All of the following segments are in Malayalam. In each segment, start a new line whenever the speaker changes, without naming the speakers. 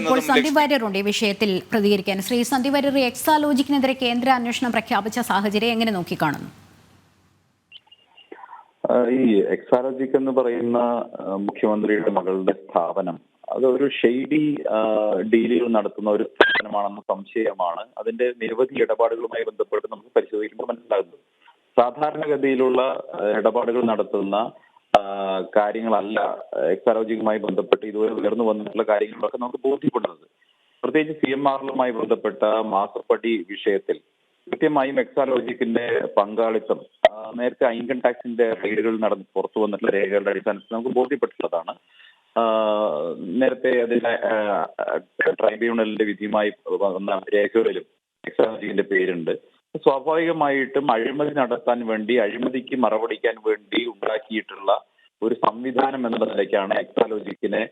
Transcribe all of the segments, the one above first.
ഇപ്പോൾ സന്ദീപ് വാര്യറുണ്ട് ഈ വിഷയത്തിൽ പ്രതികരിക്കാൻ. ശ്രീ സന്ദീപ് വാര്യർ എക്സാലോജിക്കിനെതിരെ കേന്ദ്ര അന്വേഷണം പ്രഖ്യാപിച്ച സാഹചര്യം എങ്ങനെ നോക്കിക്കാണുന്നു?
ഈ എക്സാലോജിക് എന്ന് പറയുന്ന മുഖ്യമന്ത്രിയുടെ മകളുടെ സ്ഥാപനം അതൊരു ഒരു ഷെയ്ഡി ഡീലുകൾ നടത്തുന്ന ഒരു സ്ഥാപനമാണെന്ന സംശയമാണ്. അതിന്റെ നിരവധി ഇടപാടുകളുമായി ബന്ധപ്പെട്ട് നമുക്ക് പരിശോധിക്കുമ്പോൾ മനസ്സിലാകുന്നത്. സാധാരണഗതിയിലുള്ള ഇടപാടുകൾ നടത്തുന്ന കാര്യങ്ങളല്ല എക്സാലോജിക്കുമായി ബന്ധപ്പെട്ട് ഇതുവരെ ഉയർന്നു വന്നിട്ടുള്ള കാര്യങ്ങളൊക്കെ നമുക്ക് ബോധ്യപ്പെടുന്നത്. പ്രത്യേകിച്ച് സി എം ആറിലുമായി ബന്ധപ്പെട്ട മാസപ്പടി വിഷയത്തിൽ കൃത്യമായും എക്സാലോജിക്കിന്റെ പങ്കാളിത്തം നേരത്തെ ഇൻകം ടാക്സിന്റെ റെയ്ഡുകൾ നടന്ന് പുറത്തു വന്നിട്ടുള്ള രേഖകളുടെ അടിസ്ഥാനത്തിൽ നമുക്ക് ബോധ്യപ്പെട്ടിട്ടുള്ളതാണ്. നേരത്തെ അതിന്റെ ട്രൈബ്യൂണലിന്റെ വിധിയുമായി വന്ന രേഖകളിലും എക്സാലോജിക്കിന്റെ പേരുണ്ട്. സ്വാഭാവികമായിട്ടും അഴിമതി നടത്താൻ വേണ്ടി അഴിമതിക്ക് മറപടിക്കാൻ വേണ്ടി ഉണ്ടാക്കിയിട്ടുള്ള ഒരു സംവിധാനം എന്നുള്ള നിലയ്ക്കാണ് എക്സാലോജിക്കിനെ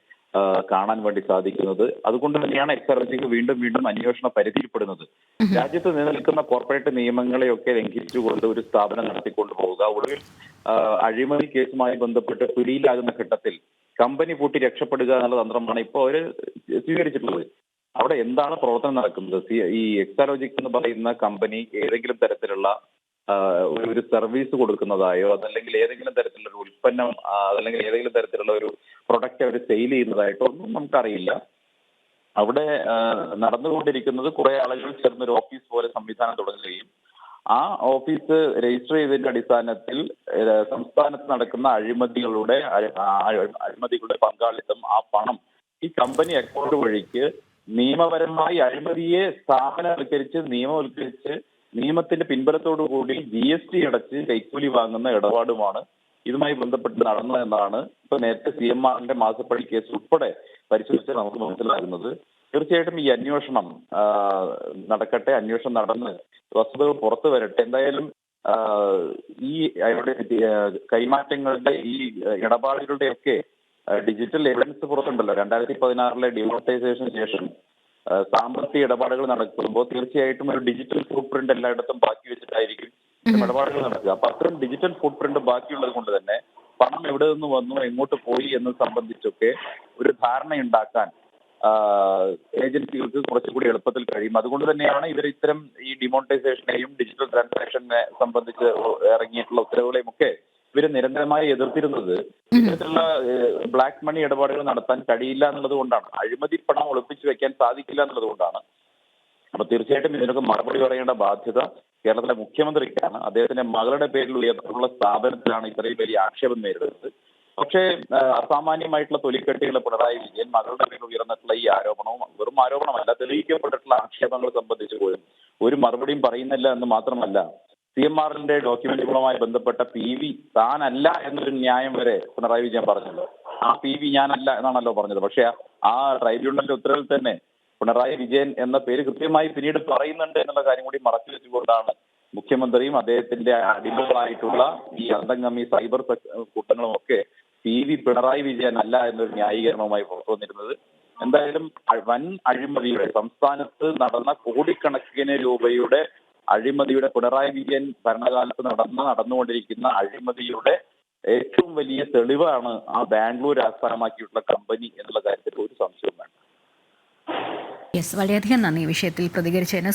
കാണാൻ വേണ്ടി സാധിക്കുന്നത്. അതുകൊണ്ട് തന്നെയാണ് എക്സാലോജിക്ക് വീണ്ടും വീണ്ടും അന്വേഷണ പരിധിയിൽപ്പെടുന്നത്. രാജ്യത്ത് നിലനിൽക്കുന്ന കോർപ്പറേറ്റ് നിയമങ്ങളെയൊക്കെ ലംഘിച്ചുകൊണ്ട് ഒരു സ്ഥാപനം നടത്തിക്കൊണ്ടു പോവുക. ഒടുവിൽ അഴിമതി കേസുമായി ബന്ധപ്പെട്ട് പിടിയിലാകുന്ന ഘട്ടത്തിൽ കമ്പനി പൂട്ടി രക്ഷപ്പെടുക എന്നുള്ള തന്ത്രമാണ് ഇപ്പോൾ അവർ സ്വീകരിച്ചിട്ടുള്ളത്. അവിടെ എന്താണ് പ്രവർത്തനം നടക്കുന്നത്? ഈ എക്സാലോജിക് എന്ന് പറയുന്ന കമ്പനി ഏതെങ്കിലും തരത്തിലുള്ള ഒരു- സർവീസ് കൊടുക്കുന്നതായോ അതല്ലെങ്കിൽ ഏതെങ്കിലും തരത്തിലുള്ള ഒരു ഉൽപ്പന്നം അതല്ലെങ്കിൽ ഏതെങ്കിലും തരത്തിലുള്ള ഒരു പ്രൊഡക്റ്റ് അവർ സെയിൽ ചെയ്യുന്നതായിട്ടോ ഒന്നും നമുക്കറിയില്ല. അവിടെ നടന്നുകൊണ്ടിരിക്കുന്നത് കുറെ ആളുകൾ ചേർന്ന് ഒരു ഓഫീസ് പോലെ സംവിധാനം തുടങ്ങുകയും ആ ഓഫീസ് രജിസ്റ്റർ ചെയ്തതിന്റെ അടിസ്ഥാനത്തിൽ സംസ്ഥാനത്ത് നടക്കുന്ന അഴിമതികളുടെ അഴി- അഴിമതികളുടെ പങ്കാളിത്തം ആ പണം ഈ കമ്പനി അക്കൗണ്ട് വഴിക്ക് നിയമപരമായി അഴിമതിയെ സ്ഥാപനവൽക്കരിച്ച് നിയമവൽക്കരിച്ച് നിയമത്തിന്റെ പിൻബലത്തോടു കൂടി ജി എസ് ടി അടച്ച് കൈക്കൂലി വാങ്ങുന്ന ഇടപാടുമാണ് ഇതുമായി ബന്ധപ്പെട്ട് നടന്നതെന്നാണ് ഇപ്പൊ നേരത്തെ സി എം ആറിന്റെ മാസപ്പടി കേസ് ഉൾപ്പെടെ പരിശോധിച്ചാൽ നമുക്ക് മനസ്സിലാകുന്നത്. തീർച്ചയായിട്ടും ഈ അന്വേഷണം നടക്കട്ടെ അന്വേഷണം നടന്ന് വസ്തുതകൾ പുറത്തു വരട്ടെ. എന്തായാലും ഈ അയാളുടെ കൈമാറ്റങ്ങളുടെ ഈ ഇടപാടുകളുടെയൊക്കെ ഡിജിറ്റൽ എവിഡൻസ് പുറത്തുണ്ടല്ലോ. രണ്ടായിരത്തി പതിനാറിലെ ഡിമോണിറ്റൈസേഷന് ശേഷം സാമ്പത്തിക ഇടപാടുകൾ നടക്കുമ്പോൾ തീർച്ചയായിട്ടും ഒരു ഡിജിറ്റൽ ഫുട് പ്രിന്റ് എല്ലായിടത്തും ബാക്കി വെച്ചിട്ടായിരിക്കും ഇടപാടുകൾ നടക്കുക. അപ്പൊ അത്തരം ഡിജിറ്റൽ ഫുട് പ്രിന്റ് ബാക്കിയുള്ളത് കൊണ്ട് തന്നെ പണം എവിടെ നിന്ന് വന്നു എങ്ങോട്ട് പോയി എന്നത് സംബന്ധിച്ചൊക്കെ ഒരു ധാരണയുണ്ടാക്കാൻ ഏജൻസികൾക്ക് കുറച്ചുകൂടി എളുപ്പത്തിൽ കഴിയും. അതുകൊണ്ട് തന്നെയാണ് ഇവർ ഇത്തരം ഈ ഡിമോണിറ്റൈസേഷനെയും ഡിജിറ്റൽ ട്രാൻസാക്ഷനെ സംബന്ധിച്ച് ഇറങ്ങിയിട്ടുള്ള ഉത്തരവുകളെയും ഒക്കെ ഇവർ നിരന്തരമായി എതിർത്തിരുന്നത് ഇത്തരത്തിലുള്ള ബ്ലാക്ക് മണി ഇടപാടുകൾ നടത്താൻ കഴിയില്ല എന്നുള്ളത് കൊണ്ടാണ്. അഴിമതി പണം ഒളിപ്പിച്ചു വെക്കാൻ സാധിക്കില്ല എന്നുള്ളത് കൊണ്ടാണ്. അപ്പൊ തീർച്ചയായിട്ടും ഇതിനൊക്കെ മറുപടി പറയേണ്ട ബാധ്യത കേരളത്തിലെ മുഖ്യമന്ത്രിക്കാണ്. അദ്ദേഹത്തിന്റെ മകളുടെ പേരിൽ ഉയർത്തിയിട്ടുള്ള സ്ഥാപനത്തിലാണ് ഇത്രയും വലിയ ആക്ഷേപം നേരിടുന്നത്. പക്ഷേ അസാമാന്യമായിട്ടുള്ള തൊലിക്കെട്ടികൾ പിണറായി വിജയൻ മകളുടെ പേരിൽ ഉയർന്നിട്ടുള്ള ഈ ആരോപണവും വെറും ആരോപണമല്ല തെളിയിക്കപ്പെട്ടിട്ടുള്ള ആക്ഷേപങ്ങൾ സംബന്ധിച്ച് പോലും ഒരു മറുപടിയും പറയുന്നില്ല എന്ന് മാത്രമല്ല സി എം ആറിന്റെ ഡോക്യുമെന്റുകളുമായി ബന്ധപ്പെട്ട പി വി താനല്ല എന്നൊരു ന്യായം വരെ പിണറായി വിജയൻ പറഞ്ഞല്ലോ. ആ പി വി ഞാനല്ല എന്നാണല്ലോ പറഞ്ഞത്. പക്ഷെ ആ ട്രൈബ്യൂണലിന്റെ ഉത്തരവിൽ തന്നെ പിണറായി വിജയൻ എന്ന പേര് കൃത്യമായി പിന്നീട് പറയുന്നുണ്ട് എന്നുള്ള കാര്യം കൂടി മറച്ചു വെച്ചുകൊണ്ടാണ് മുഖ്യമന്ത്രിയും അദ്ദേഹത്തിന്റെ അടിമകളായിട്ടുള്ള ഈ അന്തംഗമി സൈബർ കൂട്ടങ്ങളും ഒക്കെ പി വി പിണറായി വിജയൻ അല്ല എന്നൊരു ന്യായീകരണവുമായി പുറത്തു വന്നിരുന്നത്. എന്തായാലും വൻ അഴിമതിയുടെ സംസ്ഥാനത്ത് നടന്ന കോടിക്കണക്കിന് രൂപയുടെ അഴിമതിയുടെ പിണറായി വിജയൻ ഭരണകാലത്ത് നടന്ന നടന്നുകൊണ്ടിരിക്കുന്ന അഴിമതിയുടെ ഏറ്റവും വലിയ തെളിവാണ് ആ ബാംഗ്ലൂർ ആസ്ഥാനമാക്കിയിട്ടുള്ള കമ്പനി എന്നുള്ള കാര്യത്തിൽ ഒരു സംശയവും വേണ്ട.
വളരെയധികം നന്ദി വിഷയത്തിൽ പ്രതികരിച്ചതിന്.